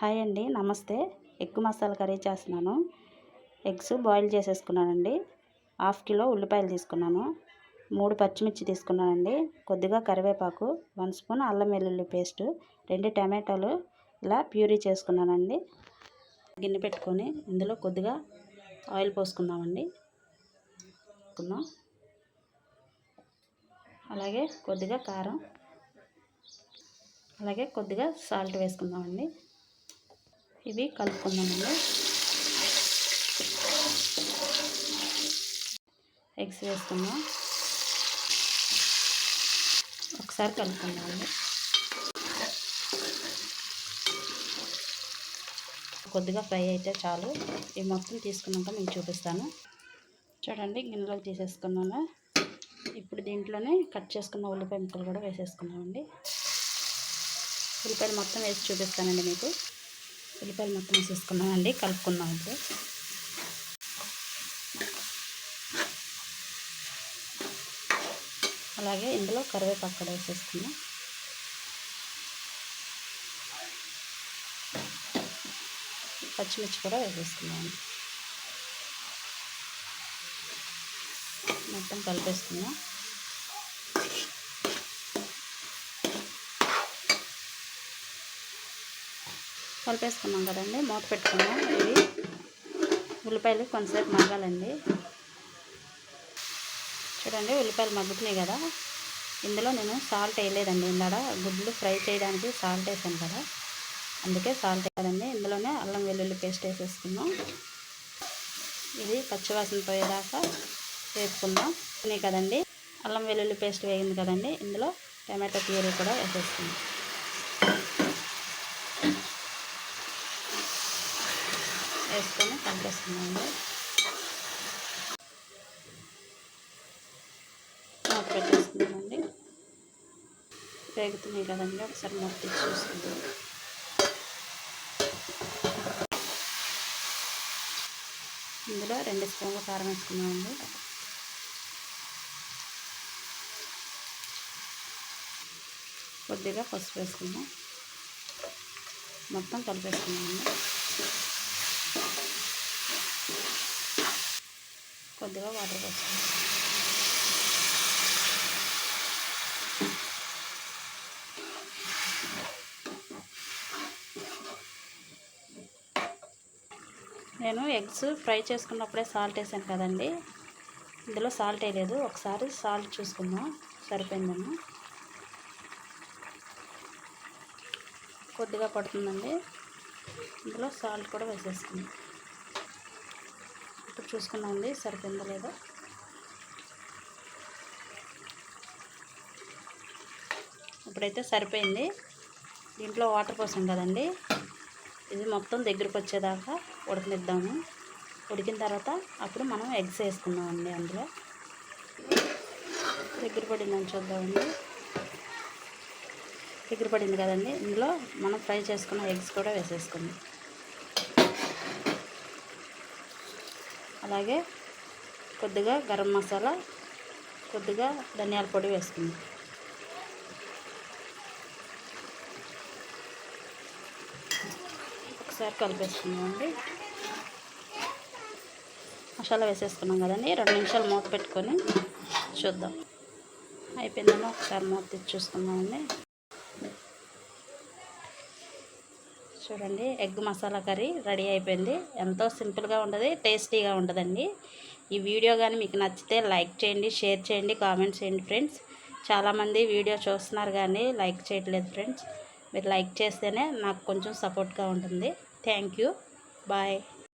Hi అండి నమస్తే. Egg masala curry చేస్తున్నాను. ఎగ్స్ బాయిల్ చేసేసుకున్నానండి. హాఫ్ కిలో ఉల్లిపాయలు తీసుకున్నాను. మూడు పచ్చిమిర్చి తీసుకున్నానండి. కొద్దిగా కరివేపాకు వన్ స్పూన్ అల్లం వెల్లుల్లి పేస్ట్ రెండు టమాటాలు ఇలా ప్యూరీ చేసుకున్నానండి. గిన్నె పెట్టుకొని ఇందులో కొద్దిగా ఆయిల్ పోసుకుందామండి. అలాగే కొద్దిగా కారం అలాగే కొద్దిగా సాల్ట్ వేసుకుందామండి. ఇవి కలుపుకుందామండి ఎగ్స్ వేసుకుందాం. ఒకసారి కలుపుకుందామండి కొద్దిగా ఫ్రై అయితే చాలు. ఇవి మొత్తం తీసుకున్నాక మీకు చూపిస్తాను. చూడండి గిన్నెలోకి తీసేసుకున్నాను. ఇప్పుడు దీంట్లోనే కట్ చేసుకున్న ఉల్లిపాయ ముక్కలు కూడా వేసేసుకున్నామండి ఉల్లిపాయలు మొత్తం వేసి చూపిస్తానండి మీకు. ఉల్లిపాయలు మొత్తం వేసేసుకున్నామండి కలుపుకున్నాం ఇప్పుడు. అలాగే ఇందులో కరివేపాకు కూడా వేసేసుకున్నాం పచ్చిమిర్చి కూడా వేసేసుకున్నాం మొత్తం కలిపేసుకున్నాం కలిపేసుకున్నాం కదండి. మూత పెట్టుకున్నాం. ఇవి ఉల్లిపాయలు కొంతసేపు మగ్గాలండి చూడండి ఉల్లిపాయలు మగ్గుతున్నాయి కదా. ఇందులో నేను సాల్ట్ వేయలేదండి. ఇందాడ గుడ్లు ఫ్రై చేయడానికి సాల్ట్ వేసాను కదా. అందుకే సాల్ట్ వేయాలండి ఇందులోనే అల్లం వెల్లుల్లి పేస్ట్ వేసేసుకున్నాం ఇది పచ్చివాసన పోయేదాకా వేసుకుందాం ఉన్నాయి కదండి. అల్లం వెల్లుల్లి పేస్ట్ వేగింది కదండి. ఇందులో టమాటో ప్యూరీ కూడా వేసేసుకుందాం. వేసుకొని కలిపేస్తున్నామండి మూత పెట్టేస్తున్నామండి వేగుతున్నాయి కదండి ఒకసారి మూత తీసి చూసుకుందాం. ఇందులో రెండు స్పూన్లు కారం వేసుకున్నామండి కొద్దిగా పసుపు వేసుకుందాం. మొత్తం కలిపేసుకున్నామండి కొద్దిగా వాటర్ పోస్తాను. నేను ఎగ్స్ ఫ్రై చేసుకున్నప్పుడే సాల్ట్ వేసాను కదండి. ఇందులో సాల్ట్ వేయలేదు. ఒకసారి సాల్ట్ చూసుకుందాం. సరిపోయిందమ్మా కొద్దిగా పడుతుందండి. ఇందులో సాల్ట్ కూడా వేసేసుకుందాం. చూసుకున్నాండి సరిపోయిందో లేదో. ఇప్పుడైతే సరిపోయింది. దీంట్లో వాటర్ పోసాం కదండి. ఇది మొత్తం దగ్గరకు వచ్చేదాకా ఉడకనిద్దాము. ఉడికిన తర్వాత అప్పుడు మనం ఎగ్స్ వేసుకుందామండి అందులో. దగ్గర పడిందని చూద్దామండి. దగ్గర పడింది కదండి. ఇందులో మనం ఫ్రై చేసుకున్న ఎగ్స్ కూడా వేసేసుకుందాం. అలాగే కొద్దిగా గరం మసాలా కొద్దిగా ధనియాల పొడి వేసుకుందాం. ఒకసారి కలిపేసుకుందామండి. మసాలా వేసేసుకున్నాం కదండి రెండు నిమిషాలు మూత పెట్టుకొని చూద్దాం. అయిపోయిందేమో ఒకసారి మూత తెచ్చి చూసుకుందామండి. చూడండి ఎగ్ మసాలా కర్రీ రెడీ అయిపోయింది. ఎంతో సింపుల్గా ఉంటుంది టేస్టీగా ఉంటుందండి ఈ వీడియో కానీ మీకు నచ్చితే లైక్ చేయండి షేర్ చేయండి కామెంట్స్ చేయండి ఫ్రెండ్స్. చాలామంది వీడియో చూస్తున్నారు కానీ లైక్ చేయట్లేదు ఫ్రెండ్స్. మీరు లైక్ చేస్తేనే నాకు కొంచెం సపోర్ట్గా ఉంటుంది. Thank you. బాయ్.